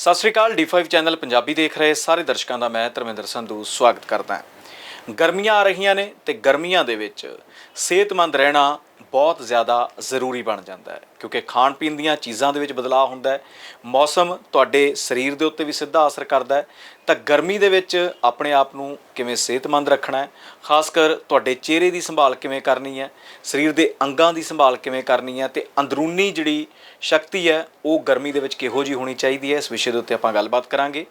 ਸਤਿ ਸ੍ਰੀ ਅਕਾਲ D5 channel Punjabi ਦੇਖ ਰਹੇ ਸਾਰੇ ਦਰਸ਼ਕਾਂ ਦਾ ਮੈਂ ਧਰਮਿੰਦਰ ਸੰਧੂ ਸਵਾਗਤ ਕਰਦਾ ਹਾਂ। ਗਰਮੀਆਂ ਆ ਰਹੀਆਂ ਨੇ ਤੇ ਗਰਮੀਆਂ ਦੇ ਵਿੱਚ ਸਿਹਤਮੰਦ ਰਹਿਣਾ ਬਹੁਤ ਜ਼ਿਆਦਾ ਜ਼ਰੂਰੀ ਬਣ ਜਾਂਦਾ ਹੈ, ਕਿਉਂਕਿ ਖਾਣ ਪੀਣ ਦੀਆਂ ਚੀਜ਼ਾਂ ਦੇ ਵਿੱਚ ਬਦਲਾਅ ਹੁੰਦਾ ਹੈ, ਮੌਸਮ ਤੁਹਾਡੇ ਸਰੀਰ ਦੇ ਉੱਤੇ ਵੀ ਸਿੱਧਾ ਅਸਰ ਕਰਦਾ ਹੈ, ਤਾਂ ਗਰਮੀ ਦੇ ਵਿੱਚ ਆਪਣੇ ਆਪ ਨੂੰ ਕਿਵੇਂ ਸਿਹਤਮੰਦ ਰੱਖਣਾ ਹੈ ਖਾਸ ਕਰ ਤੁਹਾਡੇ ਚਿਹਰੇ ਦੀ ਸੰਭਾਲ ਕਿਵੇਂ ਕਰਨੀ ਹੈ, ਸਰੀਰ ਦੇ ਅੰਗਾਂ ਦੀ ਸੰਭਾਲ ਕਿਵੇਂ ਕਰਨੀ ਹੈ ਤੇ ਅੰਦਰੂਨੀ ਜਿਹੜੀ ਸ਼ਕਤੀ ਹੈ, ਉਹ ਗਰਮੀ ਦੇ ਵਿੱਚ ਕਿਹੋ ਜੀ ਹੋਣੀ ਚਾਹੀਦੀ ਹੈ, ਇਸ ਵਿਸ਼ੇ ਦੇ ਉੱਤੇ ਆਪਾਂ ਗੱਲਬਾਤ ਕਰਾਂਗੇ।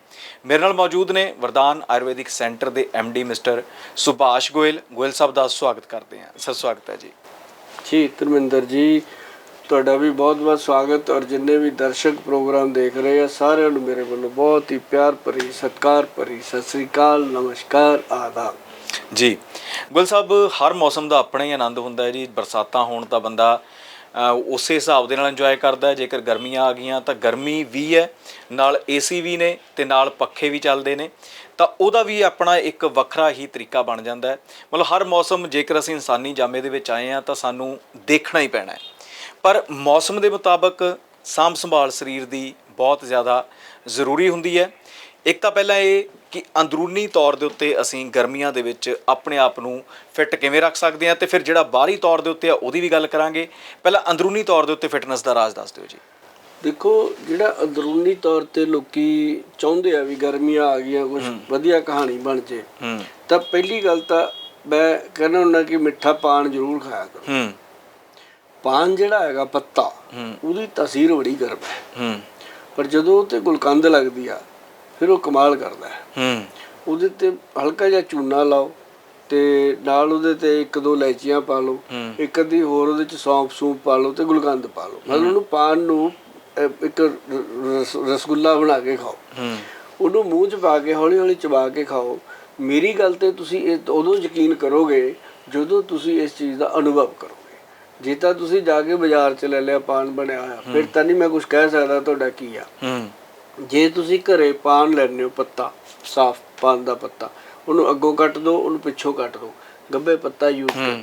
ਮੇਰੇ ਨਾਲ ਮੌਜੂਦ ਨੇ ਵਰਦਾਨ ਆਯੁਰਵੈਦਿਕ ਸੈਂਟਰ ਦੇ ਡੀ ਮਿਸਟਰ ਸੁਭਾਸ਼ ਗੋਇਲ। ਗੋਇਲ ਸਾਹਿਬ ਦਾ ਸਵਾਗਤ ਕਰਦੇ ਹਾਂ। ਸਰ, ਸਵਾਗਤ ਹੈ ਜੀ। ਜੀ, ਧਰਮਿੰਦਰ ਜੀ, ਤੁਹਾਡਾ ਵੀ ਬਹੁਤ-ਬਹੁਤ ਸਵਾਗਤ ਔਰ ਜਿੰਨੇ ਵੀ ਦਰਸ਼ਕ ਪ੍ਰੋਗਰਾਮ ਦੇਖ ਰਹੇ ਆ, ਸਾਰਿਆਂ ਨੂੰ ਮੇਰੇ ਵੱਲੋਂ ਬਹੁਤ ਹੀ ਪਿਆਰ ਭਰੀ, ਸਤਿਕਾਰ ਭਰੀ, ਸਤਿ ਸ੍ਰੀ ਅਕਾਲ, ਨਮਸਕਾਰ, ਆਦਾਬ। ਜੀ, ਗੁਲ ਸਾਹਿਬ, ਹਰ ਮੌਸਮ ਦਾ ਆਪਣਾ ਹੀ ਆਨੰਦ ਹੁੰਦਾ ਹੈ ਜੀ, ਬਰਸਾਤਾਂ ਹੋਣ ਤਾਂ ਬੰਦਾ ਉਸੇ ਹਿਸਾਬ ਦੇ ਨਾਲ ਇੰਜੋਏ ਕਰਦਾ ਜੇਕਰ ਗਰਮੀਆਂ ਆ ਗਈਆਂ ਤਾਂ ਗਰਮੀ ਵੀ ਹੈ, ਨਾਲ ਏਸੀ ਵੀ ਨੇ ਤੇ ਨਾਲ ਪੱਖੇ ਵੀ ਚੱਲਦੇ ਨੇ। ਤਾਂ ਉਹਦਾ ਵੀ ਆਪਣਾ ਇੱਕ ਵੱਖਰਾ ਹੀ ਤਰੀਕਾ ਬਣ ਜਾਂਦਾ ਹੈ। ਮਤਲਬ ਹਰ ਮੌਸਮ ਜੇਕਰ ਅਸੀਂ ਇਨਸਾਨੀ ਜਾਮੇ ਦੇ ਵਿੱਚ ਆਏ ਆ ਤਾਂ ਸਾਨੂੰ ਦੇਖਣਾ ਹੀ ਪੈਣਾ ਹੈ। ਪਰ ਮੌਸਮ ਦੇ ਮੁਤਾਬਕ ਸਾਂਭ ਸੰਭਾਲ ਸਰੀਰ ਦੀ ਬਹੁਤ ਜ਼ਿਆਦਾ ਜ਼ਰੂਰੀ ਹੁੰਦੀ ਹੈ। ਇੱਕ ਤਾਂ ਪਹਿਲਾਂ ਇਹ ਕਿ ਅੰਦਰੂਨੀ ਤੌਰ ਦੇ ਉੱਤੇ ਅਸੀਂ ਗਰਮੀਆਂ ਦੇ ਵਿੱਚ ਆਪਣੇ ਆਪ ਨੂੰ ਫਿੱਟ ਕਿਵੇਂ ਰੱਖ ਸਕਦੇ ਹਾਂ ਤੇ ਫਿਰ ਜਿਹੜਾ ਬਾਹਰੀ ਤੌਰ ਦੇ ਉੱਤੇ ਆ ਉਹਦੀ ਵੀ ਗੱਲ ਕਰਾਂਗੇ। ਪਹਿਲਾਂ ਅੰਦਰੂਨੀ ਤੌਰ ਦੇ ਉੱਤੇ ਫਿਟਨੈਸ ਦਾ ਰਾਜ਼ ਦੱਸ ਦਿਓ ਜੀ। ਦੇਖੋ ਜਿਹੜਾ ਅੰਦਰੂਨੀ ਤੌਰ ਤੇ ਲੋਕੀ ਚਾਹੁੰਦੇ ਆ ਵੀ ਗਰਮੀਆਂ ਆ ਗਈਆਂ ਕੁਝ ਵਧੀਆ ਕਹਾਣੀ ਬਣ ਜੇ ਤਾਂ ਪਹਿਲੀ ਗੱਲ ਤਾਂ ਮੈਂ ਕਹਿੰਦਾ ਹੁੰਦਾ ਕਿ ਮਿੱਠਾ ਪਾਨ ਜ਼ਰੂਰ ਖਾਇਆ ਕਰੋ। ਪਾਨ ਜਿਹੜਾ ਹੈਗਾ ਪੱਤਾ ਉਹਦੀ ਤਸੀਰ ਬੜੀ ਗਰਮ ਹੈ। ਹੂੰ। ਪਰ ਜਦੋਂ ਉਹ ਤੇ ਗੁਲਕੰਦ ਲੱਗਦੀ ਆ ਫਿਰ ਉਹ ਕਮਾਲ ਕਰਦਾ ਹੈ। ਹੂੰ। ਉਹਦੇ ਤੇ ਹਲਕਾ ਜਿਹਾ ਚੂਨਾ ਲਾਓ ਤੇ ਨਾਲ ਉਹਦੇ ਤੇ ਇੱਕ ਦੋ ਇਲਾਇਚੀਆਂ ਪਾ ਲਓ। ਇੱਕ ਅੱਧੀ ਹੋਰ ਉਹਦੇ ਚ ਸੌਂਫ ਸੂਪ ਪਾ ਲਓ ਤੇ ਗੁਲਕੰਦ ਪਾ ਲਓ। ਮਤਲਬ ਉਹਨੂੰ ਪਾਨ ਨੂੰ ਇੱਕ ਰਸਗੁੱਲਾ ਬਣਾ ਕੇ ਖਾਓ। ਹੂੰ। ਉਹਨੂੰ ਮੂੰਹ 'ਚ ਪਾ ਕੇ ਹੌਲੀ ਹੌਲੀ ਚਬਾ ਕੇ ਖਾਓ। ਮੇਰੀ ਗੱਲ ਤੇ ਤੁਸੀਂ ਇਹ ਉਦੋਂ ਯਕੀਨ ਕਰੋਗੇ ਜਦੋਂ ਤੁਸੀਂ ਇਸ ਚੀਜ਼ ਦਾ ਅਨੁਭਵ ਕਰੋਗੇ। ਜੇ ਤਾਂ ਤੁਸੀਂ ਜਾ ਕੇ ਬਾਜ਼ਾਰ 'ਚ ਲੈ ਲਿਆ ਪਾਨ ਬਣਿਆ ਹੋਇਆ ਫਿਰ ਤਾਂ ਨਹੀਂ ਮੈਂ ਕੁਝ ਕਹਿ ਸਕਦਾ ਤੁਹਾਡਾ ਕੀ ਆ। ਹੂੰ। ਜੇ ਤੁਸੀਂ ਘਰੇ ਪਾਨ ਲੈਣੇ ਹੋ ਪੱਤਾ ਸਾਫ਼ ਪਾਨ ਦਾ ਪੱਤਾ ਉਹਨੂੰ ਅੱਗੋਂ ਕੱਟ ਦਿਓ ਉਹਨੂੰ ਪਿੱਛੋਂ ਕੱਟ ਦਿਓ ਗੱਬੇ ਪੱਤਾ ਯੂਜ਼ ਕਰਨਾ।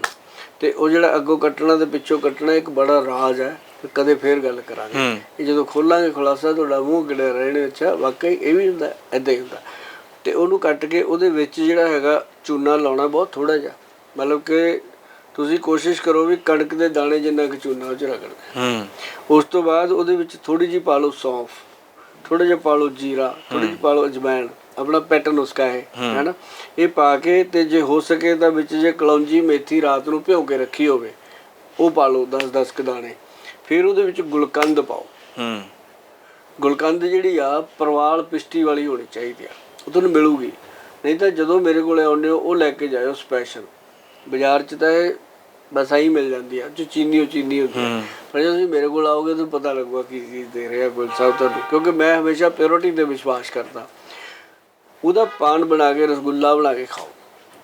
ਤੇ ਉਹ ਜਿਹੜਾ ਅੱਗੋਂ ਕੱਟਣਾ ਤੇ ਪਿੱਛੋਂ ਕੱਟਣਾ ਇੱਕ ਬੜਾ ਰਾਜ ਹੈ ਕਦੇ ਫੇਰ ਗੱਲ ਕਰਾਂਗੇ। ਇਹ ਜਦੋਂ ਖੋਲਾਂਗੇ ਖੁਲਾਸਾ ਤੁਹਾਡਾ ਮੂੰਹ ਗਿੜਿਆ ਰਹਿਣੇ ਅੱਛਾ ਵਾਕਈ ਇਹ ਵੀ ਹੁੰਦਾ ਐਦਾਂ ਹੀ ਹੁੰਦਾ। ਤੇ ਉਹਨੂੰ ਕੱਟ ਕੇ ਉਹਦੇ ਵਿੱਚ ਜਿਹੜਾ ਹੈਗਾ ਚੂਨਾ ਲਾਉਣਾ ਬਹੁਤ ਥੋੜਾ ਜਿਹਾ। ਮਤਲਬ ਕਿ ਤੁਸੀਂ ਕੋਸ਼ਿਸ਼ ਕਰੋ ਵੀ ਕਣਕ ਦੇ ਦਾਣੇ ਜਿੰਨਾ ਕੁ ਚੂਨਾ ਉਹ ਚ ਰਗੜਨਾ ਹੂੰ। ਉਸ ਤੋਂ ਬਾਅਦ ਉਹਦੇ ਵਿੱਚ ਥੋੜੀ ਜਿਹੀ ਪਾ ਲਓ ਸੌਂਫ। ਥੋੜਾ ਜਿਹਾ ਪਾ ਲਓ ਜੀਰਾ ਥੋੜੀ ਜਿਹੀ ਪਾ ਲਓ ਅਜਵਾਇਣ ਆਪਣਾ ਪੈਟਰਨ ਨੁਸਖਾ ਹੈ। ਹੈਨਾ ਇਹ ਪਾ ਕੇ ਤੇ ਜੇ ਹੋ ਸਕੇ ਤਾਂ ਵਿੱਚ ਜੇ ਕਲੌਂਜੀ ਮੇਥੀ ਰਾਤ ਨੂੰ ਭਿਓ ਕੇ ਰੱਖੀ ਹੋਵੇ ਉਹ ਪਾ ਲਓ 10-10 ਕ ਦਾਣੇ। ਫਿਰ ਉਹਦੇ ਵਿੱਚ ਗੁਲਕੰਦ ਪਾਓ। ਹੂੰ। ਗੁਲਕੰਦ ਜਿਹੜੀ ਆ ਪਰਵਾਲ ਪਿਸ਼ਟੀ ਵਾਲੀ ਹੋਣੀ ਚਾਹੀਦੀ ਆ। ਉਹ ਤੁਹਾਨੂੰ ਮਿਲੂਗੀ। ਨਹੀਂ ਤਾਂ ਜਦੋਂ ਮੇਰੇ ਕੋਲੇ ਆਉਂਦੇ ਹੋ ਉਹ ਲੈ ਕੇ ਜਾਇਓ ਸਪੈਸ਼ਲ ਬਾਜ਼ਾਰ 'ਚ ਤਾਂ ਇਹ ਬਸ ਆਹੀ ਮਿਲ ਜਾਂਦੀ ਆ ਜੋ ਚੀਨੀ ਉਹ ਚੀਨੀ ਹੁੰਦੀ ਪਰ ਜਦੋਂ ਤੁਸੀਂ ਮੇਰੇ ਕੋਲ ਆਓਗੇ ਤਾਂ ਪਤਾ ਲੱਗੂਗਾ ਕੀ ਚੀਜ਼ ਦੇ ਰਿਹਾ ਗੁਲ ਸਾਹਿਬ ਤੁਹਾਨੂੰ। ਕਿਉਂਕਿ ਮੈਂ ਹਮੇਸ਼ਾ ਪਿਓਰਿਟੀ ਤੇ ਵਿਸ਼ਵਾਸ ਕਰਦਾ। ਉਹਦਾ ਪਾਨ ਬਣਾ ਕੇ ਰਸਗੁੱਲਾ ਬਣਾ ਕੇ ਖਾਓ।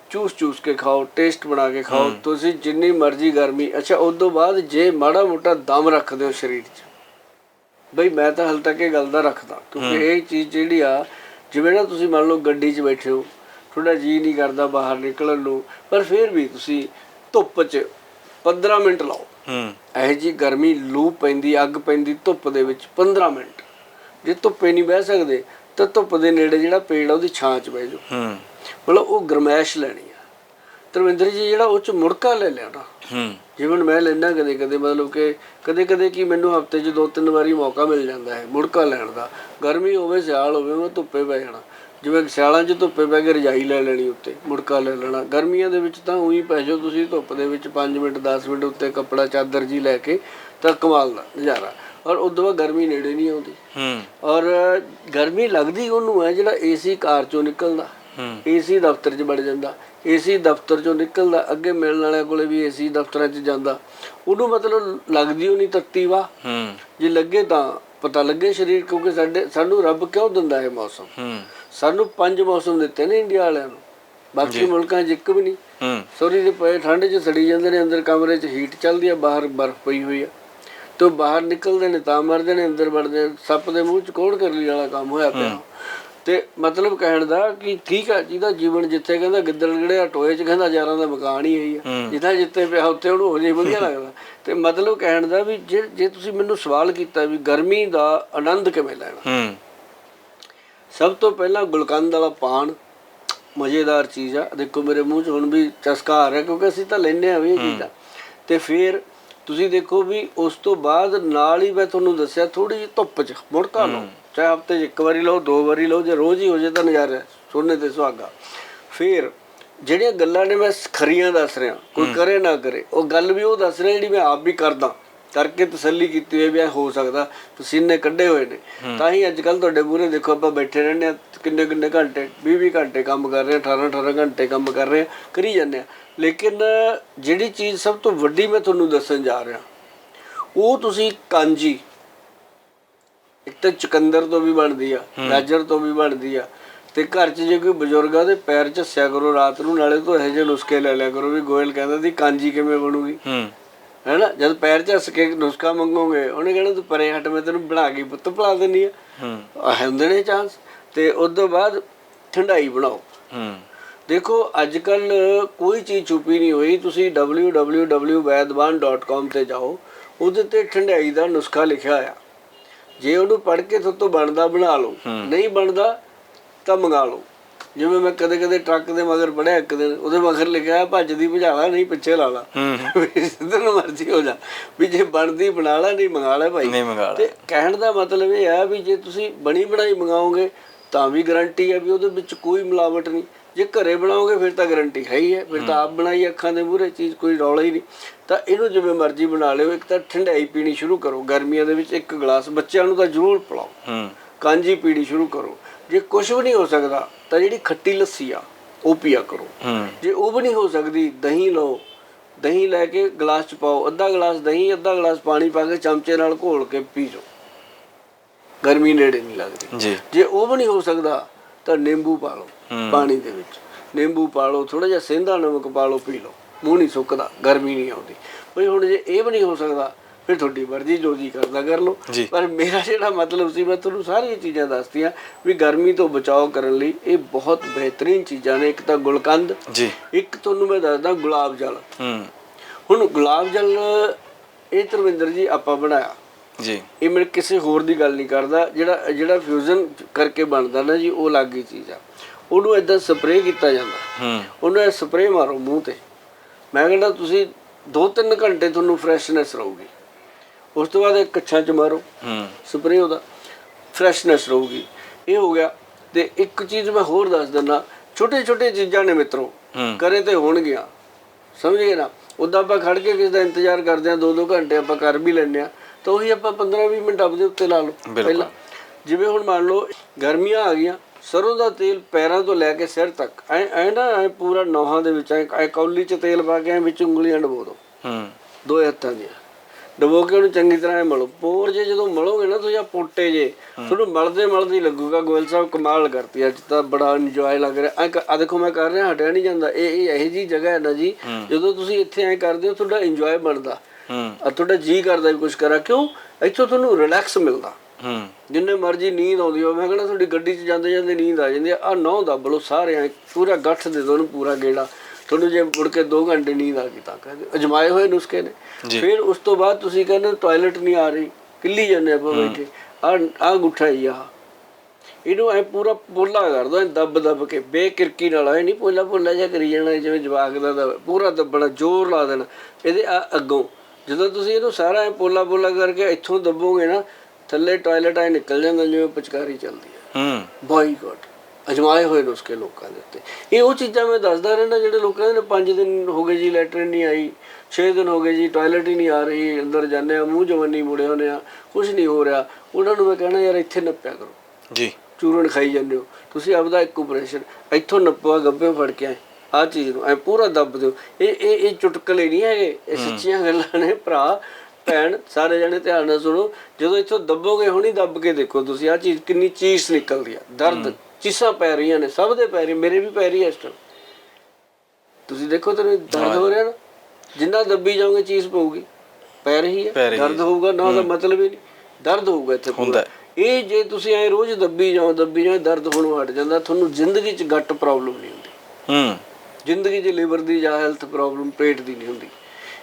ਚੂਸ ਚੂਸ ਕੇ ਖਾਓ ਟੇਸਟ ਬਣਾ ਕੇ ਖਾਓ। ਤੁਸੀਂ ਜਿੰਨੀ ਮਰਜ਼ੀ ਗਰਮੀ ਅੱਛਾ ਉਸ ਤੋਂ ਬਾਅਦ ਜੇ ਮਾੜਾ ਮੋਟਾ ਦਮ ਰੱਖਦੇ ਹੋ ਸਰੀਰ 'ਚ। ਬਈ ਮੈਂ ਤਾਂ ਹਾਲੇ ਤੱਕ ਇਹ ਗੱਲ ਦਾ ਰੱਖਦਾ। ਕਿਉਂਕਿ ਇਹ ਚੀਜ਼ ਜਿਹੜੀ ਆ ਜਿਵੇਂ ਨਾ ਤੁਸੀਂ ਮੰਨ ਲਓ ਗੱਡੀ 'ਚ ਬੈਠੇ ਹੋ ਤੁਹਾਡਾ ਜੀ ਨਹੀਂ ਕਰਦਾ ਬਾਹਰ ਨਿਕਲਣ ਨੂੰ। ਪਰ ਫਿਰ ਵੀ ਤੁਸੀਂ ਧੁੱਪ 'ਚ 15 ਮਿੰਟ ਲਾਓ। ਹੂੰ। ਇਹ ਜੀ ਗਰਮੀ ਲੂ ਪੈਂਦੀ ਅੱਗ ਪੈਂਦੀ ਧੁੱਪ ਦੇ ਵਿੱਚ 15 ਮਿੰਟ। ਜੇ ਧੁੱਪੇ ਨਹੀਂ ਬਹਿ ਸਕਦੇ ਤਾਂ ਧੁੱਪ ਦੇ ਨੇੜੇ ਜਿਹੜਾ ਪੇੜ ਆ ਉਹਦੀ ਛਾਂ 'ਚ ਬਹਿ ਜਾਓ। ਹੂੰ। ਮਤਲਬ ਉਹ ਗਰਮੈਸ਼ ਲੈਣੀ ਆ। ਧਰਮਿੰਦਰ ਜੀ ਜਿਹੜਾ ਉਹ 'ਚ ਮੁੜਕਾ ਲੈ ਲਿਆ ਨਾ। ਹੂੰ। ਜਿਵੇਂ ਮੈਂ ਲੈਣਾ ਕਦੇ ਕਦੇ ਮਤਲਬ ਕਿ ਕਦੇ ਕਦੇ ਕੀ ਮੈਨੂੰ ਹਫ਼ਤੇ 'ਚ ਦੋ ਤਿੰਨ ਵਾਰੀ ਮੌਕਾ ਮਿਲ ਜਾਂਦਾ ਹੈ ਮੁੜਕਾ ਲੈਣ ਦਾ। ਗਰਮੀ ਹੋਵੇ ਸਿਆਲ ਹੋਵੇ ਮੈਂ ਧੁੱਪੇ ਬਹਿ ਜਾਣਾ। ਜਿਵੇਂ ਸਿਆਲਾਂ 'ਚ ਧੁੱਪੇ ਬਹਿ ਕੇ ਰਜਾਈ ਲੈ ਲੈਣੀ ਉੱਤੇ ਮੁੜਕਾ ਲੈ ਲੈਣਾ। ਗਰਮੀਆਂ ਦੇ ਵਿੱਚ ਤਾਂ ਉਹੀ ਪੈ ਜਾਓ ਤੁਸੀਂ ਧੁੱਪ ਦੇ ਵਿੱਚ 5 ਮਿੰਟ 10 ਮਿੰਟ ਉੱਤੇ ਕੱਪੜਾ ਚਾਦਰ ਜੀ ਲੈ ਕੇ ਤਾਂ ਕਮਾਲ ਦਾ ਨਜ਼ਾਰਾ। ਔਰ ਉਦੋਂ ਬਾਅਦ ਗਰਮੀ ਨੇੜੇ ਨਹੀਂ ਆਉਂਦੀ। ਹੂੰ। ਔਰ ਗਰਮੀ ਲੱਗਦੀ ਉਹਨੂੰ ਹੈ ਜਿਹੜਾ ਏਸੀ ਕਾਰ ਚੋਂ ਨਿਕਲਦਾ। ਏਸੀ ਦਫ਼ਤਰ 'ਚ ਵੜ ਜਾਂਦਾ। ਏਸੀ ਦਫ਼ਤਰ 'ਚੋਂ ਨਿਕਲਦਾ ਅੱਗੇ ਮਿਲਣ ਵਾਲਿਆਂ ਕੋਲੇ ਵੀ ਏਸੀ ਦਫ਼ਤਰਾਂ 'ਚ ਜਾਂਦਾ। ਉਹਨੂੰ ਮਤਲਬ ਲੱਗਦੀ ਨਹੀਂ ਤੱਤੀ ਵਾ। ਜੇ ਲੱਗੇ ਤਾਂ ਪਤਾ ਲੱਗੇ ਸਰੀਰ ਕਿਉਂਕਿ ਸਾਡੇ ਸਾਨੂੰ ਰੱਬ ਕਿਉਂ ਦਿੰਦਾ ਹੈ ਮੌਸਮ? ਸਾਨੂੰ ਪੰਜ ਮੌਸਮ ਦਿੱਤੇ ਨੇ ਇੰਡੀਆ ਵਾਲਿਆਂ ਨੂੰ। ਬਾਕੀ ਮੁਲਕਾਂ 'ਚ ਇੱਕ ਵੀ ਨਹੀਂ। ਸੋਰੀ ਦੇ ਪਏ ਠੰਡ 'ਚ ਸੜੀ ਜਾਂਦੇ ਨੇ ਅੰਦਰ ਕਮਰੇ 'ਚ ਹੀਟ ਚੱਲਦੀ ਆ ਬਾਹਰ ਬਰਫ਼ ਪਈ ਹੋਈ ਆ। ਤੇ ਬਾਹਰ ਨਿਕਲਦੇ ਨੇ ਤਾਂ ਮਰਦੇ ਨੇ ਅੰਦਰ ਵੜਦੇ। ਸੱਪ ਦੇ ਮੂੰਹ 'ਚ ਕੋੜ ਕਰ ਲਈ ਵਾਲਾ ਕੰਮ ਹੋਇਆ ਪਿਆ। ਤੇ ਮਤਲਬ ਕਹਿਣ ਦਾ ਕਿ ਠੀਕ ਆ ਜਿਹਦਾ ਜੀਵਨ ਜਿੱਥੇ ਕਹਿੰਦਾ ਗਿੱਦੜ ਗੜਿਆ ਟੋਏ 'ਚ ਕਹਿੰਦਾ ਯਾਰਾਂ ਦਾ ਮਕਾਨ ਹੀ ਇਹੀ ਆ। ਜਿੱਦਾਂ ਜਿੱਥੇ ਪਿਆ ਉੱਥੇ ਉਹਨੂੰ ਹੋ ਜੇ ਵਧੀਆ ਲੱਗਦਾ। ਤੇ ਮਤਲਬ ਕਹਿਣ ਦਾ ਵੀ ਜੇ ਜੇ ਤੁਸੀਂ ਮੈਨੂੰ ਸਵਾਲ ਕੀਤਾ ਵੀ ਗਰਮੀ ਦਾ ਆਨੰਦ ਕਿਵੇਂ ਲੈਣਾ? ਸਭ ਤੋਂ ਪਹਿਲਾਂ ਗੁਲਕੰਦ ਵਾਲਾ ਪਾਨ ਮਜ਼ੇਦਾਰ ਚੀਜ਼ ਆ। ਦੇਖੋ ਮੇਰੇ ਮੂੰਹ 'ਚ ਹੁਣ ਵੀ ਚਸਕਾ ਆ ਰਿਹਾ ਕਿਉਂਕਿ ਅਸੀਂ ਤਾਂ ਲੈਨੇ ਆ ਵੀ ਇਹ ਚੀਜ਼ਾਂ। ਤੇ ਫਿਰ ਤੁਸੀਂ ਦੇਖੋ ਵੀ ਉਸ ਤੋਂ ਬਾਅਦ ਨਾਲ ਹੀ ਮੈਂ ਤੁਹਾਨੂੰ ਦੱਸਿਆ ਥੋੜੀ ਜਿਹੀ ਧੁੱਪ 'ਚ ਮੁੜਕਾ ਲਓ। ਚਾਹੇ ਹਫ਼ਤੇ 'ਚ ਇੱਕ ਵਾਰੀ ਲਓ ਦੋ ਵਾਰੀ ਲਓ ਜੇ ਰੋਜ਼ ਹੀ ਹੋ ਜੇ ਤਾਂ ਨਜ਼ਾਰਾ ਸੋਨੇ ਤੇ ਸੁਹਾਗਾ। ਫਿਰ ਜਿਹੜੀਆਂ ਗੱਲਾਂ ਨੇ ਮੈਂ ਖਰੀਆਂ ਦੱਸ ਰਿਹਾ ਕੋਈ ਕਰੇ ਨਾ ਕਰੇ ਉਹ ਗੱਲ ਵੀ ਉਹ ਦੱਸ ਰਿਹਾ ਜਿਹੜੀ ਮੈਂ ਆਪ ਵੀ ਕਰਦਾ ਕਰਕੇ ਤਸੱਲੀ ਕੀਤੀ ਹੋਈ ਵੀ ਇਹ ਹੋ ਸਕਦਾ ਪਸੀਨੇ ਕੱਢੇ ਹੋਏ ਨੇ। ਤਾਂ ਹੀ ਅੱਜ ਕੱਲ ਤੁਹਾਡੇ ਮੂਹਰੇ ਦੇਖੋ ਆਪਾਂ ਬੈਠੇ ਰਹਿੰਦੇ ਆ ਕਿੰਨੇ ਕਿੰਨੇ ਘੰਟੇ 20 20 ਘੰਟੇ ਕੰਮ ਕਰ ਰਹੇ ਆ 18 18 ਘੰਟੇ ਕੰਮ ਕਰ ਰਹੇ ਆ ਕਰੀ ਜਾਂਦੇ ਆ ਲੇਕਿਨ ਜਿਹੜੀ ਚੀਜ਼ ਸਭ ਤੋਂ ਵੱਡੀ ਮੈਂ ਤੁਹਾਨੂੰ ਦੱਸਣ ਜਾ ਰਿਹਾ ਉਹ ਤੁਸੀਂ ਕਾਂਜੀ ਇੱਕ ਤਾਂ ਚੁਕੰਦਰ ਤੋਂ ਵੀ ਬਣਦੀ ਆ ਗਾਜਰ ਤੋਂ ਵੀ ਬਣਦੀ ਆ। ਤੇ ਘਰ 'ਚ ਜੇ ਕੋਈ ਬਜ਼ੁਰਗਾਂ ਦੇ ਪੈਰ ਝੱਸਿਆ ਕਰੋ ਰਾਤ ਨੂੰ ਨਾਲੇ ਤੋਂ ਇਹੋ ਜਿਹੇ ਨੁਸਖੇ ਲੈ ਲਿਆ ਕਰੋ ਵੀ ਗੋਇਲ ਕਹਿੰਦਾ ਸੀ ਕਾਂਜੀ ਕਿਵੇਂ ਬਣੂਗੀ। ਹੂੰ। ਹੈਨਾ? ਜਦ ਪੈਰ ਝੱਸ ਕੇ ਨੁਸਖਾ ਮੰਗੋਗੇ ਉਹਨੇ ਕਹਿਣਾ ਤੂੰ ਪਰੇ ਹਟ ਮੈਂ ਤੈਨੂੰ ਬਣਾ ਕੇ ਪੁੱਤ ਪਿਲਾ ਦਿੰਨੀ ਆ। ਹੂੰ। ਹੁੰਦੇ ਨੇ ਚਾਂਸ ਤੇ ਉਸ ਤੋਂ ਬਾਅਦ ਠੰਡਾਈ ਬਣਾਓ। ਹੂੰ। ਦੇਖੋ ਅੱਜ ਕੱਲ ਕੋਈ ਚੀਜ਼ ਛੁਪੀ ਨਹੀਂ ਹੋਈ। ਤੁਸੀਂ www.vaidban.com ਤੇ ਜਾਓ ਉਹਦੇ ਤੇ ਠੰਡਾਈ ਦਾ ਨੁਸਖਾ ਲਿਖਿਆ ਆ ਜੇ ਉਹਨੂੰ ਪੜ੍ਹ ਕੇ ਤੋਂ ਬਣਦਾ ਬਣਾ ਲਓ ਨਹੀਂ ਬਣਦਾ ਤਾਂ ਮੰਗਾ ਲਓ। ਜਿਵੇਂ ਮੈਂ ਕਦੇ ਕਦੇ ਟਰੱਕ ਦੇ ਮਗਰ ਪੜਿਆ ਇੱਕ ਦਿਨ ਉਹਦੇ ਮਗਰ ਲਿਖਿਆ ਭੱਜਦੀ ਭਜਾਲਾ ਨਹੀਂ ਪਿੱਛੇ ਲਾ ਲਾ। ਹੂੰ ਜਿੱਦਨ ਮਰਜ਼ੀ ਹੋ ਜਾ। ਵੀ ਜੇ ਬਣਦੀ ਬਣਾ ਲੈ ਨਹੀਂ ਮੰਗਾ ਲੈ ਭਾਈ। ਨਹੀਂ ਮੰਗਾ ਤੇ ਕਹਿਣ ਦਾ ਮਤਲਬ ਇਹ ਆ ਵੀ ਜੇ ਤੁਸੀਂ ਬਣੀ ਬਣਾਈ ਮੰਗਾਓਗੇ ਤਾਂ ਵੀ ਗਾਰੰਟੀ ਹੈ ਵੀ ਉਹਦੇ ਵਿੱਚ ਕੋਈ ਮਿਲਾਵਟ ਨਹੀਂ। ਜੇ ਘਰੇ ਬਣਾਓਗੇ ਫਿਰ ਤਾਂ ਗਾਰੰਟੀ ਹੈ ਹੀ ਹੈ। ਫਿਰ ਤਾਂ ਆਪ ਬਣਾਈ ਅੱਖਾਂ ਦੇ ਮੂਹਰੇ ਚੀਜ਼ ਕੋਈ ਰੌਲਾ ਹੀ ਨਹੀਂ। ਤਾਂ ਇਹਨੂੰ ਜਿਵੇਂ ਮਰਜ਼ੀ ਬਣਾ ਲਿਓ ਇੱਕ ਤਾਂ ਠੰਡਾਈ ਪੀਣੀ ਸ਼ੁਰੂ ਕਰੋ। ਗਰਮੀਆਂ ਦੇ ਵਿੱਚ ਇੱਕ ਗਲਾਸ ਬੱਚਿਆਂ ਨੂੰ ਤਾਂ ਜ਼ਰੂਰ ਪਿਲਾਓ। ਕਾਂਜੀ ਪੀਣੀ ਸ਼ੁਰੂ ਕਰੋ। ਜੇ ਕੁਝ ਵੀ ਨਹੀਂ ਹੋ ਸਕਦਾ ਤਾਂ ਜਿਹੜੀ ਖੱਟੀ ਲੱਸੀ ਆ ਉਹ ਪੀਆ ਕਰੋ। ਜੇ ਉਹ ਵੀ ਨਹੀਂ ਹੋ ਸਕਦੀ ਦਹੀਂ ਲਓ। ਦਹੀਂ ਲੈ ਕੇ ਗਲਾਸ ਚ ਪਾਓ। ਅੱਧਾ ਗਲਾਸ ਦਹੀਂ ਅੱਧਾ ਗਲਾਸ ਪਾਣੀ ਪਾ ਕੇ ਚਮਚੇ ਨਾਲ ਘੋਲ ਕੇ ਪੀ ਜਾਓ। ਗਰਮੀ ਨੇੜੇ ਨਹੀਂ ਲੱਗਦੀ। ਜੀ। ਜੇ ਉਹ ਵੀ ਨਹੀਂ ਹੋ ਸਕਦਾ ਤਾਂ ਨਿੰਬੂ ਪਾ ਲਓ। ਪਾਣੀ ਦੇ ਵਿੱਚ। ਨਿੰਬੂ ਪਾ ਲਓ ਥੋੜਾ ਜਿਹਾ ਸੇਂਦਾ ਨਮਕ ਪਾ ਲਓ ਪੀ ਲਓ। ਮੂੰਹ ਨਹੀਂ ਸੁੱਕਦਾ ਗਰਮੀ ਨਹੀਂ ਆਉਂਦੀ। ਬਈ ਹੁਣ ਜੇ ਇਹ ਵੀ ਨਹੀਂ ਹੋ ਸਕਦਾ ਫਿਰ ਤੁਹਾਡੀ ਮਰਜ਼ੀ ਜੋ ਜੀ ਕਰਦਾ ਕਰ ਲਓ। ਪਰ ਮੇਰਾ ਜਿਹੜਾ ਮਤਲਬ ਸੀ ਮੈਂ ਤੁਹਾਨੂੰ ਸਾਰੀਆਂ ਚੀਜ਼ਾਂ ਦੱਸਤੀਆਂ ਵੀ ਗਰਮੀ ਤੋਂ ਬਚਾਓ ਕਰਨ ਲਈ ਇਹ ਬਹੁਤ ਬਿਹਤਰੀਨ ਚੀਜ਼ਾਂ ਨੇ। ਇੱਕ ਤਾਂ ਗੁਲਕੰਦ ਜੀ। ਇੱਕ ਤੁਹਾਨੂੰ ਮੈਂ ਦੱਸਦਾ ਗੁਲਾਬ ਜਲ। ਹੂੰ। ਹੁਣ ਗੁਲਾਬ ਜਲ ਇਹ ਧਰਮਿੰਦਰ ਜੀ ਆਪਾਂ ਬਣਾਇਆ। ਜੀ। ਇਹ ਮੇਰੇ ਕਿਸੇ ਹੋਰ ਦੀ ਗੱਲ ਨਹੀਂ ਕਰਦਾ। ਜਿਹੜਾ ਜਿਹੜਾ ਫਿਊਜ਼ਨ ਕਰਕੇ ਬਣਦਾ ਨਾ ਜੀ ਉਹ ਅਲੱਗ ਹੀ ਚੀਜ਼ ਆ। ਉਹਨੂੰ ਇਦਾਂ ਸਪਰੇਅ ਕੀਤਾ ਜਾਂਦਾ। ਹੂੰ। ਉਹਨੂੰ ਸਪਰੇਅ ਮਾਰੋ ਮੂੰਹ ਤੇ। ਮੈਂ ਕਹਿੰਦਾ ਤੁਸੀਂ 2-3 ਘੰਟੇ ਤੁਹਾਨੂੰ ਫਰੈਸ਼ਨੈਸ ਰਹੂਗੀ। ਉਸ ਤੋਂ ਬਾਅਦ ਇੱਕ ਕੱਛਾਂ ਚ ਮਾਰੋ। ਹੂੰ। ਸਪਰੇਅ ਉਹਦਾ ਫਰੈਸ਼ਨੈਸ ਰਹੂਗੀ। ਇਹ ਹੋ ਗਿਆ। ਤੇ ਇੱਕ ਚੀਜ਼ ਮੈਂ ਹੋਰ ਦੱਸ ਦਿੰਦਾ। ਛੋਟੇ ਛੋਟੇ ਚੀਜ਼ਾਂ ਨੇ ਮਿੱਤਰੋ ਕਰੇ ਤੇ ਹੋਣਗੀਆਂ। ਸਮਝ ਗਏ ਨਾ? ਉਦਾਂ ਆਪਾਂ ਖੜ ਕੇ ਕਿਸੇ ਦਾ ਇੰਤਜ਼ਾਰ ਕਰਦੇ ਆ 2-2 ਘੰਟੇ ਆਪਾਂ ਕਰ ਵੀ ਲੈਂਦੇ ਆ ਤਾਂ ਉਹੀ ਆਪਾਂ 15-20 ਮਿੰਟ ਆਪਦੇ ਉੱਤੇ ਲਾ ਲਓ। ਬਿਲਕੁਲ। ਜਿਵੇਂ ਹੁਣ ਮੰਨ ਲਓ ਗਰਮੀਆਂ ਆ ਗਈਆਂ। ਸਰੋਂ ਦਾ ਤੇਲ ਪੈਰਾਂ ਤੋਂ ਲੈ ਕੇ ਸਿਰ ਤੱਕ। ਐ ਐ ਨਾ ਐ ਪੂਰਾ ਨੋਹਾਂ ਦੇ ਵਿੱਚ ਐ ਕੌਲੀ 'ਚ ਤੇਲ ਪਾ ਕੇ ਐ ਵਿੱਚ ਉਂਗਲੀਆਂ ਡਬੋ ਦਿਓ ਹੂੰ। ਦੋ ਹੱਥਾਂ ਦੀਆਂ। ਡਬੋ ਕੇ ਉਹਨੂੰ ਚੰਗੀ ਤਰ੍ਹਾਂ ਐਂ ਮਲੋ। ਪੋਰ ਜੇ ਜਦੋਂ ਮਲੋਗੇ ਨਾ ਤੁਸੀਂ ਆ ਪੋਟੇ ਜੇ ਤੁਹਾਨੂੰ ਮਲਦੇ ਮਲਦੇ ਲੱਗੂਗਾ। ਗੋਇਲ ਸਾਹਿਬ ਕਮਾਲ ਕਰਤੀ ਅੱਜ ਤਾਂ ਬੜਾ ਇੰਜੋਏ ਲੱਗ ਰਿਹਾ। ਆ ਦੇਖੋ ਮੈਂ ਕਰ ਰਿਹਾ ਹਟਿਆ ਨਹੀਂ ਜਾਂਦਾ। ਇਹ ਇਹ ਇਹੋ ਜੀ ਜਗ੍ਹਾ ਹੈ ਨਾ ਜੀ ਜਦੋਂ ਤੁਸੀਂ ਇੱਥੇ ਐਂ ਕਰਦੇ ਹੋ ਤੁਹਾਡਾ ਇੰਜੋਏ ਬਣਦਾ। ਹੂੰ। ਆ ਤੁਹਾਡਾ ਜੀ ਕਰਦਾ ਵੀ ਕੁਝ ਕਰਾਂ। ਕਿਉਂ? ਇੱਥੋਂ ਤੁਹਾਨੂੰ ਰਿਲੈਕਸ ਮਿਲਦਾ। ਹੂੰ। ਜਿੰਨੇ ਮਰਜ਼ੀ ਨੀਂਦ ਆਉਂਦੀ ਹੋਵੇ ਮੈਂ ਕਹਿੰਦਾ ਤੁਹਾਡੀ ਗੱਡੀ 'ਚ ਜਾਂਦੇ ਜਾਂਦੇ ਨੀਂਦ ਆ ਜਾਂਦੀ ਆ। ਆਹ ਨੌ ਦੱਬ ਲਓ ਸਾਰੇ ਐਂ ਪੂਰਾ ਗੱਠ ਦੇ ਦੋ ਉਹਨੂੰ ਪੂਰਾ ਗੇੜਾ। ਤੁਹਾਨੂੰ ਜੇ ਮੁੜ ਕੇ 2 ਘੰਟੇ ਨੀਂਦ ਆ ਗਈ ਤਾਂ ਕਹਿੰਦੇ ਅਜਮਾਏ ਹੋਏ ਨੁਸਖੇ ਨੇ। ਫਿਰ ਉਸ ਤੋਂ ਬਾਅਦ ਤੁਸੀਂ ਕਹਿੰਦੇ ਟਾਇਲਟ ਨਹੀਂ ਆ ਰਹੀ। ਕਿੱਲੀ ਜਾਂਦੇ ਆਪਾਂ ਬੈਠੇ। ਆ ਆ ਗੁੱਠਾ ਹੀ ਆ। ਇਹਨੂੰ ਐ ਪੂਰਾ ਪੋਲਾ ਕਰ ਦੋ ਐਂ ਦੱਬ ਦੱਬ ਕੇ। ਬੇਕਿਰਕੀ ਨਾਲ ਐ ਨਹੀਂ ਪੋਲਾ ਪੋਲਾ ਜਿਹਾ ਕਰੀ ਜਾਣਾ ਜਿਵੇਂ ਜਵਾਕ ਦਾ ਦਾ ਪੂਰਾ ਦੱਬਣਾ ਜ਼ੋਰ ਲਾ ਦੇਣਾ। ਇਹਦੇ ਆ ਅੱਗੋਂ। ਜਦੋਂ ਤੁਸੀਂ ਇਹਨੂੰ ਸਾਰਾ ਐ ਪੋਲਾ ਪੋਲਾ ਕਰਕੇ ਇੱਥੋਂ ਦੱਬੋਗੇ ਨਾ ਥੱਲੇ ਟਾਇਲਟ ਐ ਨਿਕਲ ਜਾਂਦਾ ਜਿਵੇਂ ਪਿਚਕਾਰੀ ਚੱਲਦੀ ਹੈ। ਹੂੰ। ਬਾਈਕਾਟ ਅਜਮਾਏ ਹੋਏ ਨੁਸਖੇ ਲੋਕਾਂ ਦੇ ਉੱਤੇ। ਇਹ ਉਹ ਚੀਜ਼ਾਂ ਮੈਂ ਦੱਸਦਾ ਰਹਿੰਦਾ ਜਿਹੜੇ ਲੋਕਾਂ ਦੇ 5 ਦਿਨ ਹੋ ਗਏ ਜੀ ਲੈਟਰਿਨ ਨਹੀਂ ਆਈ 6 ਦਿਨ ਹੋ ਗਏ ਜੀ ਟਾਇਲਟ ਹੀ ਨਹੀਂ ਆ ਰਹੀ ਅੰਦਰ ਜਾਂਦੇ ਆ ਮੂੰਹ ਜਵੰਨੀ ਮੁੜੇ ਹੁੰਦੇ ਆ ਕੁਝ ਨਹੀਂ ਹੋ ਰਿਹਾ। ਉਹਨਾਂ ਨੂੰ ਮੈਂ ਕਹਿਣਾ ਯਾਰ ਇੱਥੇ ਨੱਪਿਆ ਕਰੋ। ਜੀ। ਚੂਰਨ ਖਾਈ ਜਾਂਦੇ ਹੋ। ਤੁਸੀਂ ਆਪਦਾ ਇੱਕ ਆਪਰੇਸ਼ਨ ਇੱਥੋਂ ਨੱਪਵਾ ਗੱਬੇ ਫੜ ਕੇ ਆਏ। ਆਹ ਚੀਜ਼ ਨੂੰ ਐ ਪੂਰਾ ਦੱਬ ਦਿਓ। ਇਹ ਇਹ ਇਹ ਚੁਟਕਲੇ ਨਹੀਂ ਹੈਗੇ। ਇਹ ਸੱਚੀਆਂ ਗੱਲਾਂ ਨੇ ਭਰਾ। ਭੈਣ ਸਾਰੇ ਜਣੇ ਧਿਆਨ ਨਾਲ ਸੁਣੋ ਜਦੋਂ ਇੱਥੋਂ ਦੱਬੋਗੇ ਹੁਣੀ ਦੱਬ ਕੇ ਦੇਖੋ ਤੁਸੀਂ ਆਹ ਚੀਜ਼ ਕਿੰਨੀ ਚੀਸ ਨਿਕਲਦੀ ਆ। ਦਰਦ ਚੀਸਾਂ ਪੈ ਰਹੀਆਂ ਨੇ ਸਭ ਦੇ ਪੈ ਰਹੀ ਮੇਰੇ ਵੀ ਪੈ ਰਹੀ ਐ ਇਸ ਟਾਈਮ ਤੁਸੀਂ ਦੇਖੋ ਤੇਰੇ ਦਰਦ ਹੋ। ਰਿਹਾ ਨਾ ਜਿੰਨਾ ਦੱਬੀ ਜਾਓਗੇ ਚੀਜ਼ ਪਊਗੀ। ਪੈ ਰਹੀ ਹੈ ਦਰਦ ਹੋਊਗਾ ਨਾ ਉਹਦਾ ਮਤਲਬ ਹੀ ਨਹੀਂ ਦਰਦ ਹੋਊਗਾ ਇੱਥੇ। ਹੁੰਦਾ। ਇਹ ਜੇ ਤੁਸੀਂ ਐ ਰੋਜ਼ ਦੱਬੀ ਜਾਓ ਦੱਬੀ ਜਾਓ ਦਰਦ ਹੋਣੋਂ ਹਟ ਜਾਂਦਾ ਤੁਹਾਨੂੰ ਜ਼ਿੰਦਗੀ 'ਚ ਗੱਟ ਪ੍ਰੋਬਲਮ ਨਹੀਂ ਹੁੰਦੀ। ਹੂੰ। ਜ਼ਿੰਦਗੀ 'ਚ ਲਿਵਰ ਦੀ ਜਾਂ ਹੈਲਥ ਪ੍ਰੋਬਲਮ ਪੇਟ ਦੀ ਨਹੀਂ ਹੁੰਦੀ।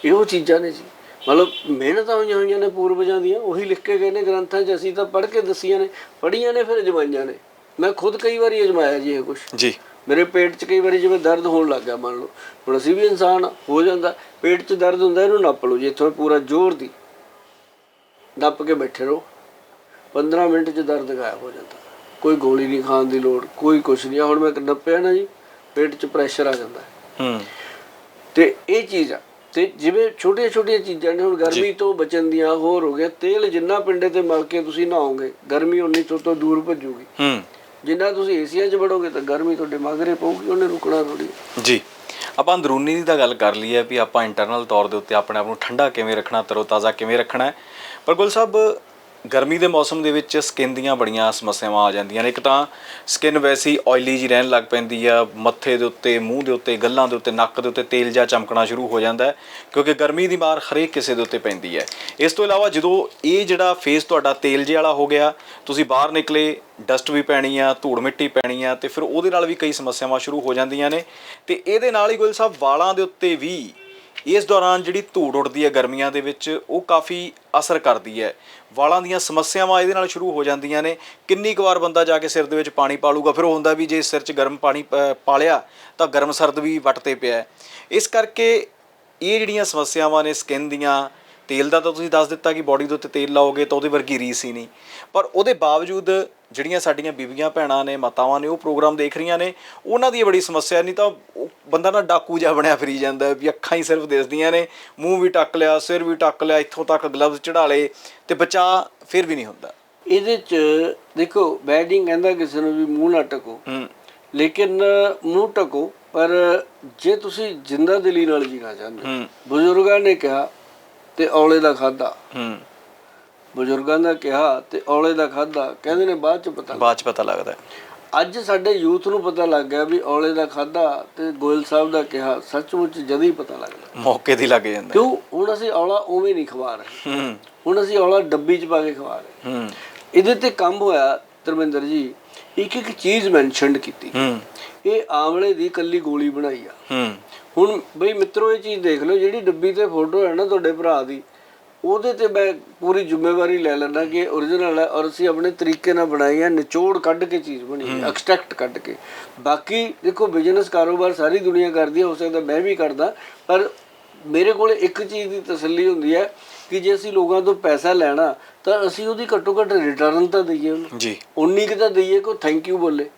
ਇਹੋ ਚੀਜ਼ਾਂ ਨੇ ਜੀ। ਮਤਲਬ ਮਿਹਨਤਾਂ ਹੋਈਆਂ ਹੋਈਆਂ ਨੇ ਪੂਰਵਜਾਂ ਦੀਆਂ ਉਹੀ ਲਿਖ ਕੇ ਗਏ ਨੇ ਗ੍ਰੰਥਾਂ 'ਚ ਅਸੀਂ ਤਾਂ ਪੜ੍ਹ ਕੇ ਦਸੀਆਂ ਨੇ ਪੜ੍ਹੀਆਂ ਨੇ ਫਿਰ ਜਮਾਈਆਂ ਨੇ। ਮੈਂ ਖੁਦ ਕਈ ਵਾਰੀ ਅਜਮਾਇਆ ਜੀ ਇਹ ਕੁਝ ਜੀ। ਮੇਰੇ ਪੇਟ 'ਚ ਕਈ ਵਾਰੀ ਜਿਵੇਂ ਦਰਦ ਹੋਣ ਲੱਗ ਗਿਆ ਮੰਨ ਲਓ। ਹੁਣ ਅਸੀਂ ਵੀ ਇਨਸਾਨ ਹਾਂ, ਜਾਂਦਾ ਪੇਟ 'ਚ ਦਰਦ ਹੁੰਦਾ ਇਹਨੂੰ ਨੱਪ ਲਓ ਜੀ ਇੱਥੋਂ ਪੂਰਾ ਜ਼ੋਰ ਦੀ। ਨੱਪ ਕੇ ਬੈਠੇ ਰਹੋ। 15 ਮਿੰਟ 'ਚ ਦਰਦ ਗਾਇਬ ਹੋ ਜਾਂਦਾ। ਕੋਈ ਗੋਲੀ ਨਹੀਂ ਖਾਣ ਦੀ ਲੋੜ ਕੋਈ ਕੁਛ ਨਹੀਂ। ਹੁਣ ਮੈਂ ਨੱਪਿਆ ਨਾ ਜੀ ਪੇਟ 'ਚ ਪ੍ਰੈਸ਼ਰ ਆ ਜਾਂਦਾ। ਹੂੰ। ਤੇ ਇਹ ਚੀਜ਼ ਆ ਤੇ ਜਿਵੇਂ ਛੋਟੀਆਂ ਛੋਟੀਆਂ ਚੀਜ਼ਾਂ ਨੇ ਹੁਣ ਗਰਮੀ ਤੋਂ ਬਚਣ ਦੀਆਂ ਹੋਰ ਹੋ ਗਿਆ ਤੇਲ ਜਿੰਨਾ ਪਿੰਡੇ ਤੇ ਮਲ ਕੇ ਤੁਸੀਂ ਨਹਾਓਗੇ ਗਰਮੀ ਉਨੀ ਤੋਂ ਤੋਂ ਦੂਰ ਭੱਜੂਗੀ। ਹੂੰ। ਜਿੰਨਾ ਤੁਸੀਂ ਏਸੀਆਂ 'ਚ ਵੜੋਗੇ ਤਾਂ ਗਰਮੀ ਤੁਹਾਡੇ ਮਗਰੇ ਪਊਗੀ ਉਹਨੇ ਰੁਕਣਾ ਥੋੜੀ ਜੀ। ਆਪਾਂ ਅੰਦਰੂਨੀ ਦੀ ਤਾਂ ਗੱਲ ਕਰ ਲਈ ਹੈ ਵੀ ਆਪਾਂ ਇੰਟਰਨਲ ਤੌਰ ਦੇ ਉੱਤੇ ਆਪਣੇ ਆਪ ਨੂੰ ਠੰਡਾ ਕਿਵੇਂ ਰੱਖਣਾ ਤਰੋਤਾਜ਼ਾ ਕਿਵੇਂ ਰੱਖਣਾ ਹੈ। ਪਰ ਗੁਲ ਸਾਹਿਬ ਗਰਮੀ ਦੇ ਮੌਸਮ ਦੇ ਵਿੱਚ ਸਕਿਨ ਦੀਆਂ ਬੜੀਆਂ ਸਮੱਸਿਆਵਾਂ ਆ ਜਾਂਦੀਆਂ ਨੇ। ਇੱਕ ਤਾਂ ਸਕਿਨ ਵੈਸੀ ਆਇਲੀ ਜੀ ਰਹਿਣ ਲੱਗ ਪੈਂਦੀ ਆ, ਮੱਥੇ ਦੇ ਉੱਤੇ, ਮੂੰਹ ਦੇ ਉੱਤੇ, ਗੱਲਾਂ ਦੇ ਉੱਤੇ, ਨੱਕ ਦੇ ਉੱਤੇ ਤੇਲ ਜਾਂ ਚਮਕਣਾ ਸ਼ੁਰੂ ਹੋ ਜਾਂਦਾ ਹੈ, ਕਿਉਂਕਿ ਗਰਮੀ ਦੀ ਮਾਰ ਹਰੇਕ ਕਿਸੇ ਦੇ ਉੱਤੇ ਪੈਂਦੀ ਹੈ। ਇਸ ਤੋਂ ਇਲਾਵਾ ਜਦੋਂ ਇਹ ਜਿਹੜਾ ਫੇਸ ਤੁਹਾਡਾ ਤੇਲ ਜੇ ਵਾਲਾ ਹੋ ਗਿਆ, ਤੁਸੀਂ ਬਾਹਰ ਨਿਕਲੇ ਡਸਟ ਵੀ ਪੈਣੀ ਆ, ਧੂੜ ਮਿੱਟੀ ਪੈਣੀ ਆ, ਤੇ ਫਿਰ ਉਹਦੇ ਨਾਲ ਵੀ ਕਈ ਸਮੱਸਿਆਵਾਂ ਸ਼ੁਰੂ ਹੋ ਜਾਂਦੀਆਂ ਨੇ। ਤੇ ਇਹਦੇ ਨਾਲ ਹੀ ਗੁਲ ਸਾਹਿਬ ਵਾਲਾਂ ਦੇ ਉੱਤੇ ਵੀ ਇਸ ਦੌਰਾਨ ਜਿਹੜੀ ਧੂੜ ਉੱਡਦੀ ਹੈ ਗਰਮੀਆਂ ਦੇ ਵਿੱਚ, ਉਹ ਕਾਫੀ ਅਸਰ ਕਰਦੀ ਹੈ। ਵਾਲਾਂ ਦੀਆਂ ਸਮੱਸਿਆਵਾਂ ਇਹਦੇ ਨਾਲ ਸ਼ੁਰੂ ਹੋ ਜਾਂਦੀਆਂ ਨੇ। ਕਿੰਨੀ ਕੁ ਵਾਰ ਬੰਦਾ ਜਾ ਕੇ ਸਿਰ ਦੇ ਵਿੱਚ ਪਾਣੀ ਪਾਲੂਗਾ ਫਿਰ ਉਹ ਹੁੰਦਾ ਵੀ ਜੇ ਸਿਰ 'ਚ ਗਰਮ ਪਾਣੀ ਪ- ਪਾਲਿਆ, ਤਾਂ ਗਰਮ ਸਰਦ ਵੀ ਵੱਟ ਤੇ ਪਿਆ ਇਸ ਕਰਕੇ ਇਹ ਜਿਹੜੀਆਂ ਸਮੱਸਿਆਵਾਂ ਨੇ ਸਕਿਨ ਦੀਆਂ, ਤੇਲ ਦਾ ਤਾਂ ਤੁਸੀਂ ਦੱਸ ਦਿੱਤਾ ਕਿ ਬਾਡੀ ਦੇ ਉੱਤੇ ਤੇਲ ਲਾਓਗੇ ਤਾਂ ਉਹਦੇ ਵਰਗੀ ਰੀਸ ਹੀ ਨਹੀਂ। ਪਰ ਉਹਦੇ ਬਾਵਜੂਦ ਜਿਹੜੀਆਂ ਸਾਡੀਆਂ ਬੀਬੀਆਂ ਭੈਣਾਂ ਨੇ ਮਾਤਾਵਾਂ ਨੇ ਉਹ ਪ੍ਰੋਗਰਾਮ ਦੇਖ ਰਹੀਆਂ ਨੇ ਉਹਨਾਂ ਦੀ ਬੜੀ ਸਮੱਸਿਆ ਨਹੀਂ ਤਾਂ ਉਹ ਬੰਦਾ ਨਾ ਡਾਕੂ ਜਿਹਾ ਬਣਿਆ ਫਿਰੀ ਜਾਂਦਾ ਵੀ ਅੱਖਾਂ ਹੀ ਸਿਰਫ ਦਿਸਦੀਆਂ ਨੇ ਮੂੰਹ ਵੀ ਟੱਕ ਲਿਆ ਸਿਰ ਵੀ ਟੱਕ ਲਿਆ ਇੱਥੋਂ ਤੱਕ ਗਲਵਜ਼ ਚੜਾ ਲਏ ਤੇ ਬਚਾ ਫਿਰ ਵੀ ਨਹੀਂ ਹੁੰਦਾ। ਇਹਦੇ 'ਚ ਦੇਖੋ ਬੈਡਿੰਗ ਕਹਿੰਦਾ ਕਿਸੇ ਨੂੰ ਵੀ ਮੂੰਹ ਨਾ ਟਕੋ। ਲੇਕਿਨ ਮੂੰਹ ਟਕੋ ਪਰ ਜੇ ਤੁਸੀਂ ਜਿੰਦਾ ਦਿਲੀ ਨਾਲ ਜੀਣਾ ਚਾਹੁੰਦੇ ਬਜ਼ੁਰਗਾਂ ਨੇ ਕਿਹਾ ਤੇ ਔਲੇ ਦਾ ਖਾਦਾ ਬਜ਼ੁਰਗਾਂ ਦਾ ਕਿਹਾ ਤੇ ਔਲੇ ਦਾ ਖਾਦਾ ਕਹਿੰਦੇ ਨੇ ਬਾਅਦ ਚ ਪਤਾ ਬਾਅਦ ਚ ਪਤਾ ਲੱਗਦਾ। ਅੱਜ ਸਾਡੇ ਯੂਥ ਨੂੰ ਪਤਾ ਲੱਗ ਗਿਆ ਵੀ ਔਲੇ ਦਾ ਖਾਦਾ ਤੇ ਗੋਇਲ ਸਾਹਿਬ ਦਾ ਕਿਹਾ ਸੱਚਮੁੱਚ ਜਦ ਹੀ ਪਤਾ ਲੱਗਦਾ ਮੌਕੇ ਦੀ ਲੱਗ ਜਾਂਦਾ। ਕਿਉਂ? ਹੁਣ ਅਸੀਂ ਔਲਾ ਉਵੇਂ ਨਹੀਂ ਖਵਾ ਰਹੇ। ਹੂੰ। ਹੁਣ ਅਸੀਂ ਔਲਾ ਡੱਬੀ 'ਚ ਪਾ ਕੇ ਖਵਾ ਰਹੇ। ਹੂੰ। ਇਹਦੇ ਤੇ ਕੰਮ ਹੋਇਆ ਧਰਮਿੰਦਰ ਜੀ ਇੱਕ ਇੱਕ ਚੀਜ਼ ਮੈਂਸ਼ਨਡ ਕੀਤੀ। ਹੂੰ। ਇਹ ਆਮਲੇ ਦੀ ਕੱਲੀ ਗੋਲੀ ਬਣਾਈ ਆ। ਹੂੰ। ਹੁਣ ਬਈ ਮਿੱਤਰੋ ਇਹ ਚੀਜ਼ ਦੇਖ ਲਓ ਜਿਹੜੀ ਡੱਬੀ ਤੇ ਫੋਟੋ ਹੈ ਨਾ ਤੁਹਾਡੇ ਭਰਾ ਦੀ ਉਹਦੇ ਤੇ ਮੈਂ ਪੂਰੀ ਜ਼ਿੰਮੇਵਾਰੀ ਲੈ ਲੈਣਾ ਕਿ origignal ਹੈ ਔਰ ਅਸੀਂ ਆਪਣੇ ਤਰੀਕੇ ਨਾਲ ਬਣਾਈ ਹੈ ਨਿਚੋੜ ਕੱਢ ਕੇ ਚੀਜ਼ ਬਣੀ ਹੈ ਐਕਸਟ੍ਰੈਕਟ ਕੱਢ ਕੇ। ਬਾਕੀ ਦੇਖੋ ਬਿਜ਼ਨਸ ਕਾਰੋਬਾਰ ਸਾਰੀ ਦੁਨੀਆ ਕਰਦੀ ਹੈ ਹੋ ਸਕਦਾ ਮੈਂ ਵੀ ਕਰਦਾ ਪਰ ਮੇਰੇ ਕੋਲ ਇੱਕ ਚੀਜ਼ ਦੀ ਤਸੱਲੀ ਹੁੰਦੀ ਹੈ ਕਿ ਜੇ ਅਸੀਂ ਲੋਕਾਂ ਤੋਂ ਪੈਸਾ ਲੈਣਾ ਤਾਂ ਅਸੀਂ ਉਹਦੀ ਘੱਟੋ ਘੱਟ ਰਿਟਰਨ ਤਾਂ ਦਈਏ ਉਹਨੂੰ। ਜੀ। ਉਨੀ ਕੁ ਤਾਂ ਦਈਏ ਕੋ ਥੈਂਕ ਯੂ ਬੋਲੇ।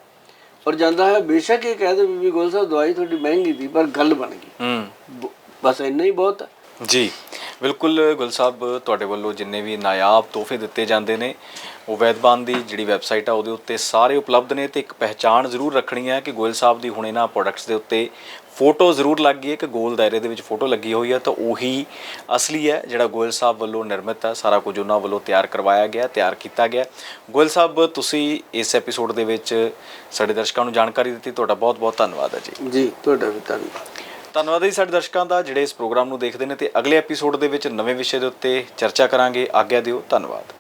ਔਰ ਜਾਂਦਾ ਹੈ ਬੇਸ਼ੱਕ ਇਹ ਕਹਿ ਦੇ ਬੀਬੀ ਗੋਲ ਸਾਹਿਬ ਦਵਾਈ ਤੁਹਾਡੀ ਮਹਿੰਗੀ ਦੀ ਪਰ ਗੱਲ ਬਣ ਗਈ। ਹੂੰ। ਬਸ ਇੰਨਾ ਹੀ ਬਹੁਤ ਹੈ। ਜੀ। ਬਿਲਕੁਲ ਗੁਲ ਸਾਹਿਬ, ਤੁਹਾਡੇ ਵੱਲੋਂ ਜਿੰਨੇ ਵੀ ਨਾਇਆਬ ਤੋਹਫੇ ਦਿੱਤੇ ਜਾਂਦੇ ਨੇ, ਉਹ ਵੈਦਬਾਨ ਦੀ ਜਿਹੜੀ ਵੈਬਸਾਈਟ ਆ, ਉਹਦੇ ਉੱਤੇ ਸਾਰੇ ਉਪਲਬਧ ਨੇ ਤੇ ਇੱਕ ਪਹਿਚਾਣ ਜ਼ਰੂਰ ਰੱਖਣੀ ਹੈ ਕਿ ਗੋਇਲ ਸਾਹਿਬ ਦੀ ਹੁਣ ਇਹਨਾਂ ਪ੍ਰੋਡਕਟਸ ਦੇ ਉੱਤੇ ਫੋਟੋ ਜ਼ਰੂਰ ਲੱਗੀ ਹੈ ਕਿ ਗੋਲ ਦਾਇਰੇ ਦੇ ਵਿੱਚ ਫੋਟੋ ਲੱਗੀ ਹੋਈ ਹੈ, ਤਾਂ ਉਹੀ ਅਸਲੀ ਹੈ ਜਿਹੜਾ ਗੋਇਲ ਸਾਹਿਬ ਵੱਲੋਂ ਨਿਰਮਿਤ ਹੈ, ਸਾਰਾ ਕੁਝ ਉਹਨਾਂ ਵੱਲੋਂ ਤਿਆਰ ਕਰਵਾਇਆ ਗਿਆ, ਤਿਆਰ ਕੀਤਾ ਗਿਆ। ਗੋਇਲ ਸਾਹਿਬ, ਤੁਸੀਂ ਇਸ ਐਪੀਸੋਡ ਦੇ ਵਿੱਚ ਸਾਡੇ ਦਰਸ਼ਕਾਂ ਨੂੰ ਜਾਣਕਾਰੀ ਦਿੱਤੀ, ਤੁਹਾਡਾ ਬਹੁਤ ਬਹੁਤ ਧੰਨਵਾਦ ਹੈ ਜੀ। ਜੀ, ਤੁਹਾਡਾ ਵੀ ਧੰਨਵਾਦ। ਧੰਨਵਾਦ ਜੀ ਸਾਡੇ ਦਰਸ਼ਕਾਂ ਦਾ, ਜਿਹੜੇ ਇਸ ਪ੍ਰੋਗਰਾਮ ਨੂੰ ਦੇਖਦੇ ਨੇ ਤੇ ਅਗਲੇ ਐਪੀਸੋਡ ਦੇ ਵਿੱਚ ਨਵੇਂ ਵਿਸ਼ੇ ਦੇ ਉੱਤੇ ਚਰਚਾ ਕਰਾਂਗੇ। ਆਗਿਆ ਦਿਓ, ਧੰਨਵਾਦ।